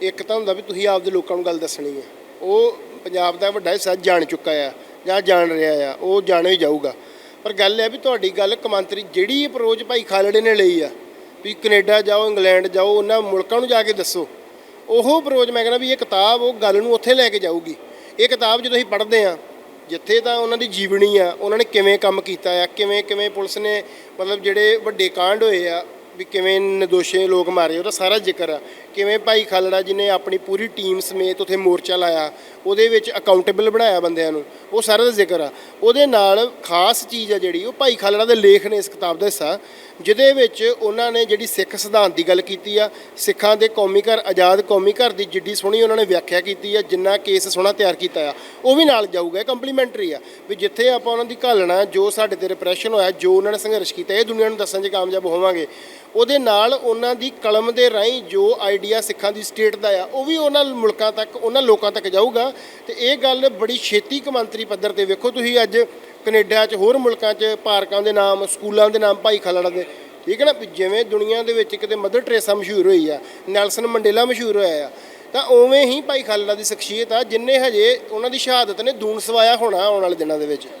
ਇੱਕ ਤਾਂ ਹੁੰਦਾ ਵੀ ਤੁਸੀਂ ਆਪਦੇ ਲੋਕਾਂ ਨੂੰ ਗੱਲ ਦੱਸਣੀ ਹੈ। ਉਹ ਪੰਜਾਬ ਦਾ ਵੱਡਾ ਹਿੱਸਾ ਜਾਣ ਚੁੱਕਾ ਆ ਜਾਂ ਜਾਣ ਰਿਹਾ ਆ, ਉਹ ਜਾਣੇ ਹੀ ਜਾਊਗਾ। ਪਰ ਗੱਲ ਇਹ ਹੈ ਵੀ ਤੁਹਾਡੀ ਗੱਲ ਕਮਾਂਤਰੀ ਜਿਹੜੀ ਅਪਰੋਚ ਭਾਈ ਖਾਲੜੇ ਨੇ ਲਈ ਆ, ਵੀ ਕੈਨੇਡਾ ਜਾਓ, ਇੰਗਲੈਂਡ ਜਾਓ, ਉਹਨਾਂ ਮੁਲਕਾਂ ਨੂੰ ਜਾ ਕੇ ਦੱਸੋ। ਉਹ ਅਪਰੋਚ ਮੈਂ ਕਹਿੰਦਾ ਵੀ ਇਹ ਕਿਤਾਬ ਉਹ ਗੱਲ ਨੂੰ ਉੱਥੇ ਲੈ ਕੇ ਜਾਊਗੀ। ਇਹ ਕਿਤਾਬ ਜਦੋਂ ਅਸੀਂ ਪੜ੍ਹਦੇ ਆ ਜਿੱਥੇ ਤਾਂ ਉਹਨਾਂ ਦੀ ਜੀਵਨੀ ਆ, ਉਹਨਾਂ ਨੇ ਕਿਵੇਂ ਕੰਮ ਕੀਤਾ ਆ ਕਿਵੇਂ ਕਿਵੇਂ ਪੁਲਿਸ ਨੇ ਮਤਲਬ ਜਿਹੜੇ ਵੱਡੇ ਕਾਂਡ ਹੋਏ ਆ ਵੀ ਕਿਵੇਂ ਨਿਰਦੋਸ਼ੇ ਲੋਕ ਮਾਰੇ, ਉਹਦਾ ਸਾਰਾ ਜ਼ਿਕਰ ਆ। ਕਿਵੇਂ ਭਾਈ ਖਾਲੜਾ ਜੀ ਨੇ ਆਪਣੀ ਪੂਰੀ ਟੀਮ ਸਮੇਤ ਉਥੇ ਮੋਰਚਾ ਲਾਇਆ, ਉਹਦੇ ਵਿੱਚ ਅਕਾਊਂਟੇਬਲ ਬਣਾਇਆ ਬੰਦਿਆਂ ਨੂੰ, ਉਹ ਸਾਰਾ ਦਾ ਜ਼ਿਕਰ ਆ। ਉਹਦੇ ਨਾਲ ਖਾਸ ਚੀਜ਼ ਆ ਜਿਹੜੀ, ਉਹ ਭਾਈ ਖਾਲੜਾ ਦੇ ਲੇਖ ਨੇ ਇਸ ਕਿਤਾਬ ਦਾ ਹਿੱਸਾ, ਜਿਹਦੇ ਵਿੱਚ ਉਹਨਾਂ ਨੇ ਜਿਹੜੀ ਸਿੱਖ ਸਿਧਾਂਤ ਦੀ ਗੱਲ ਕੀਤੀ ਆ, ਸਿੱਖਾਂ ਦੇ ਕੌਮੀ ਘਰ, ਆਜ਼ਾਦ ਕੌਮੀ ਘਰ ਦੀ ਜਿੱਡੀ ਸੋਹਣੀ ਉਹਨਾਂ ਨੇ ਵਿਆਖਿਆ ਕੀਤੀ ਆ, ਜਿੰਨਾ ਕੇਸ ਸੋਹਣਾ ਤਿਆਰ ਕੀਤਾ ਆ, ਉਹ ਵੀ ਨਾਲ ਜਾਊਗਾ ਕੰਪਲੀਮੈਂਟਰੀ ਆ। ਵੀ ਜਿੱਥੇ ਆਪਾਂ ਉਹਨਾਂ ਦੀ ਘਾਲਣਾ, ਜੋ ਸਾਡੇ ਤੇ ਰਿਪਰੈਸ਼ਨ ਹੋਇਆ, ਜੋ ਉਹਨਾਂ ਨੇ ਸੰਘਰਸ਼ ਕੀਤਾ, ਇਹ ਦੁਨੀਆ ਨੂੰ ਦੱਸਣ 'ਚ ਕਾਮਯਾਬ ਹੋਵਾਂਗੇ। ਉਹਦੇ ਨਾਲ ਉਹਨਾਂ ਦੀ ਕਲਮ ਦੇ ਰਾਹੀਂ ਜੋ ਆਈਡੀਆ ਸਿੱਖਾਂ ਦੀ ਸਟੇਟ ਦਾ ਆ, ਉਹ ਵੀ ਉਹਨਾਂ ਮੁਲਕਾਂ ਤੱਕ, ਉਹਨਾਂ ਲੋਕਾਂ ਤੱਕ ਜਾਊਗਾ। ਤੇ ਇਹ ਗੱਲ ਬੜੀ ਛੇਤੀ ਕਮਾਂਤਰੀ ਪੱਧਰ ਤੇ ਵੇਖੋ, ਤੁਸੀਂ ਅੱਜ ਕੈਨੇਡਾ 'ਚ ਹੋਰ ਮੁਲਕਾਂ 'ਚ ਪਾਰਕਾਂ ਦੇ ਨਾਮ, ਸਕੂਲਾਂ ਦੇ ਨਾਮ ਭਾਈ ਖਾਲੜਾ ਦੇ, ਠੀਕ ਹੈ ਨਾ? ਜਿਵੇਂ ਦੁਨੀਆ ਦੇ ਵਿੱਚ ਕਿਤੇ ਮਦਰ ਟਰੇਸਾ ਮਸ਼ਹੂਰ ਹੋਈ ਆ, ਨੈਲਸਨ ਮੰਡੇਲਾ ਮਸ਼ਹੂਰ ਹੋਇਆ ਆ, ਤਾਂ ਉਵੇਂ ਹੀ ਭਾਈ ਖਾਲੜਾ ਦੀ ਸ਼ਖਸੀਅਤ ਆ, ਜਿੰਨੇ ਹਜੇ ਉਹਨਾਂ ਦੀ ਸ਼ਹਾਦਤ ਨੇ ਦੂਣ ਸਵਾਇਆ ਹੋਣਾ ਆਉਣ ਵਾਲੇ ਦਿਨਾਂ ਦੇ ਵਿੱਚ।